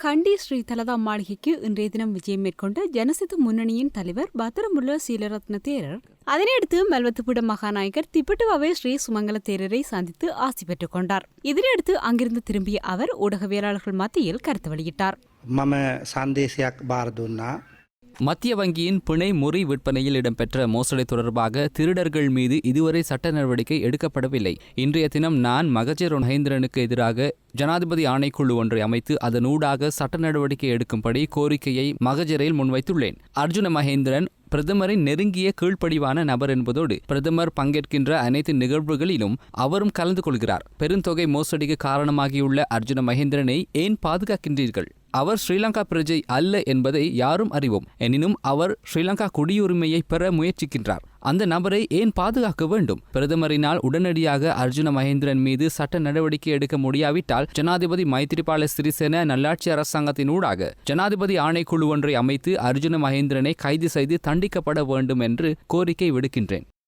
கண்டி ஸ்ரீ தலதா மாளிகைக்கு இன்றைய தினம் விஜயம் மேற்கொண்ட ஜனசித முன்னணியின் தலைவர் பத்திரமுள்ள சீலரத்ன தேரர். அதனையடுத்து மல்வத்துப்புட மகாநாயகர் திப்பட்டுவாவே ஸ்ரீ சுமங்கல தேரரை சந்தித்து ஆசி பெற்றுக் கொண்டார். இதனையடுத்து அங்கிருந்து திரும்பிய அவர் ஊடகவியலாளர்கள் மத்தியில் கருத்து வெளியிட்டார். மம சந்தேசியாக பாரதுன்னா மத்திய வங்கியின் பிணை முறி விற்பனையில் இடம்பெற்ற மோசடி தொடர்பாக திருடர்கள் மீது இதுவரை சட்ட நடவடிக்கை எடுக்கப்படவில்லை. இன்றைய தினம் நான் மகஜர் மகேந்திரனுக்கு எதிராக ஜனாதிபதி ஆணைக்குழு ஒன்றை அமைத்து அதனூடாக சட்ட நடவடிக்கை எடுக்கும்படி கோரிக்கையை மகஜரில் முன்வைத்துள்ளேன். அர்ஜுன மகேந்திரன் பிரதமரின் நெருங்கிய கீழ்ப்படிவான நபர் என்பதோடு பிரதமர் பங்கேற்கின்ற அனைத்து நிகழ்வுகளிலும் அவரும் கலந்து கொள்கிறார். பெருந்தொகை மோசடிக்கு காரணமாகியுள்ள அர்ஜுன மகேந்திரனை ஏன் பாதுகாக்கின்றீர்கள்? அவர் ஸ்ரீலங்கா பிரஜை அல்ல என்பதை யாரும் அறிவோம். எனினும் அவர் ஸ்ரீலங்கா குடியுரிமையை பெற முயற்சிக்கின்றார். அந்த நபரை ஏன் பாதுகாக்க வேண்டும்? பிரதமரினால் உடனடியாக அர்ஜுன மகேந்திரன் மீது சட்ட நடவடிக்கை எடுக்க முடியாவிட்டால் ஜனாதிபதி மைத்திரிபால சிறிசேன நல்லாட்சி அரசாங்கத்தின் ஊடாக ஜனாதிபதி ஆணைக்குழு ஒன்றை அமைத்து அர்ஜுன மகேந்திரனை கைது செய்து தண்டிக்கப்பட வேண்டும் என்று கோரிக்கை விடுக்கின்றேன்.